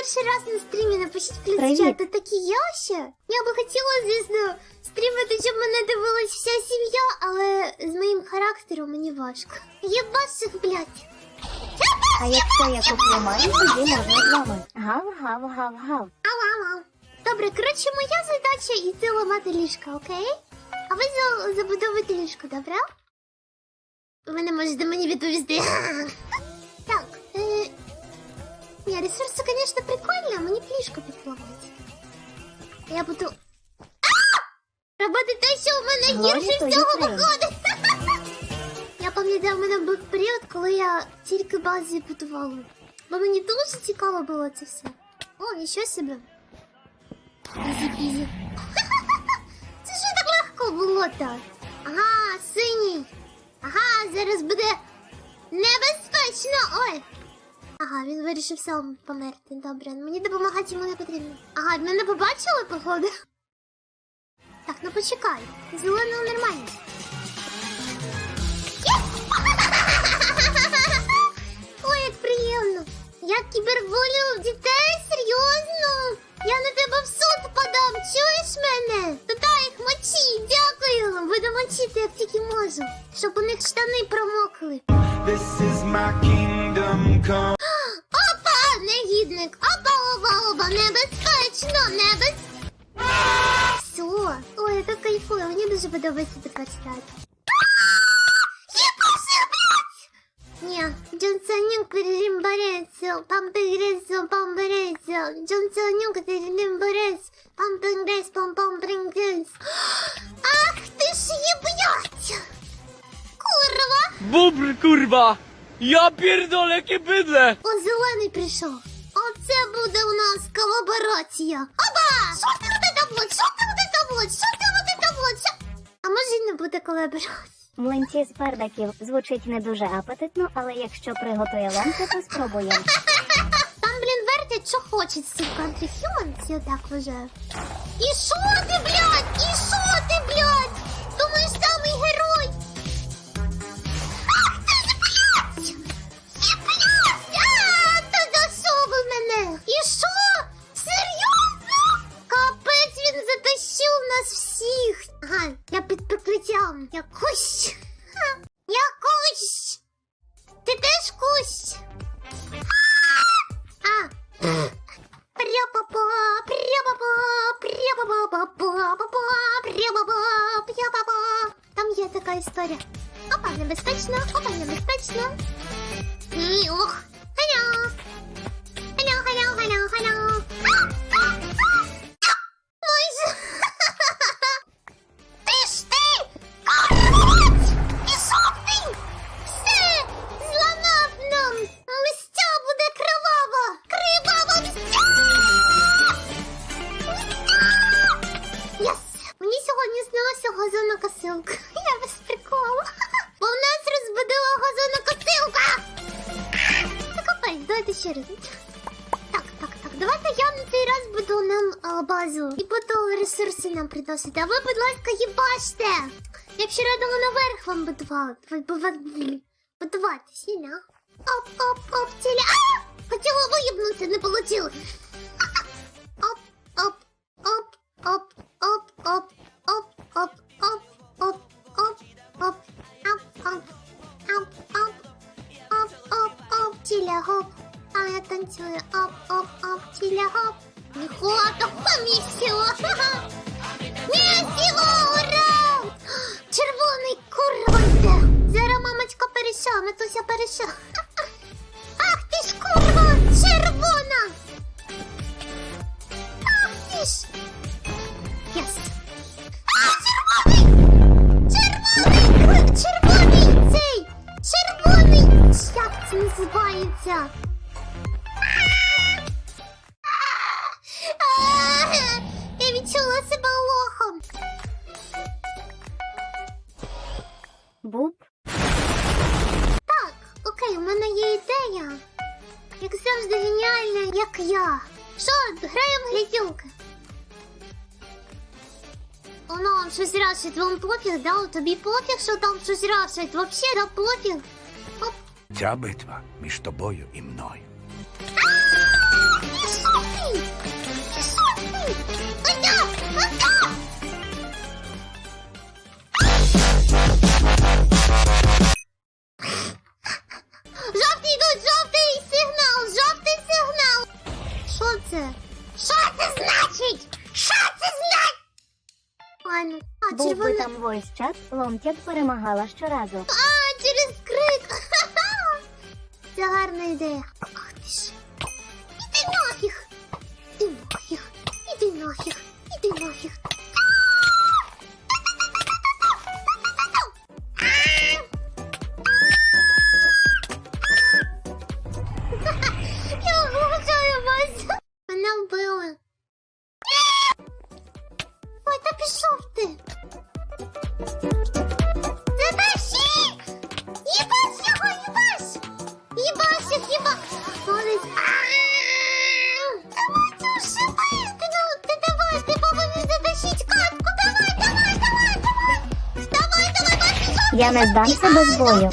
перший раз на стрімі. Напишіть в Привіт. чату такі я ще. Я би хотіла, звісно, стрімити, щоб мене дивилась вся сім'я, але з моїм характером мені важко. Єбаших, блядь. А якщо я куплю маю, тоді можна вами. Гав, гав, гав, гав. Ау-ау-ау. Добре, коротше, моя задача йти ламати ліжка, окей? А ви за- забудовуйте ліжко, добре? Ви не можете мені відповісти. е... Ресурси, звісно, прикольні, а мені б ліжко підломати. Я буду... Робити те, що в мене гірше всього виходить. я пам'ятаю, в мене був період, коли я тільки бази будувала. Бо мені дуже цікаво було це все. О, нічого собі. Ізі-пізі. Це що так легко було так? Ага, синій. Ага, зараз буде Ага, він вирішив сам померти. Добре, мені допомагати йому не потрібно. Ага, мене побачили, походу. Так, ну почекай. Зеленого нормально. Ой, як приємно. Я кіберболю дітей, серйозно. Я на тебе в суд подам, чуєш мене? Туди їх мочі, дякую. Буду мочити, як тільки можу. Щоб у них штани промокли. This is my kingdom come. Півник, опа, опа, опа, небезпечно, небез. Все. Ой, я так кайфую, мені дуже подобається тепер стати. Ні, Джонсонюк перелімборець, пампегрес, памперес, Джонсонюк перелімборець, пампегрес, пампампрингрес. Ах ти ж їблять! Курва! Бубр, курва! Я пірдоле кибидле! О, зелений прийшов. Оце буде у нас колаборація. Оба! Що ти буде там вот? Що ти буде там вот? Що ти буде там? Що? А може й не буде колаборації? Млинці з пердаків звучить не дуже апетитно, але якщо приготує Ленка, то спробуємо. Там, блін, вертять, що хочуть з цих country humans, я так вважаю. І що ти, блядь? І що ти, блядь? кусь! А! а! Пря-ба-ба, пря-ба-ба, пря-ба-ба, ба-ба-ба, пря-ба-ба, пря-ба-ба. Там є така історія. Опа, небезпечно, опа, небезпечно. Нюх. Аня. Газонокосилка. Я без приколу. Бо в нас розбудила газонокосилка! Це капець, давайте ще раз. Так, так, так. Давайте я на цей раз буду нам а, базу. І буду ресурси нам приносити. А ви, будь ласка, їбаште! Я б ще радила наверх вам будувати. Будувати. Будувати, сіля. Оп, оп, оп, ціля. А! Хотіла виїбнути, не оп, оп, оп, оп, оп, оп, оп, чіля гоп, а я танцюю оп-оп-оп, чіля гоп. Нихуака, помісіло! Місіло, ура! Червоний король! Зараз мамочка перейшла, матуся перейшла. А, Я відчула себе лохом. Буб, Так, окей, у мене є ідея. Як завжди геніальна, як я. Що, граємо в гляділки? Воно щось рашить, вам пофіг, да? Тобі пофіг, що там щось рашить? Вообще, да пофіг. Ця битва між тобою і мною. Жовтий йдуть, жовтий сигнал, жовтий сигнал. Що це? Що це значить? Що це значить? Ой, Був би там войс чат, ломтят перемагала щоразу. А, через крик. Це Я не здамся без бою.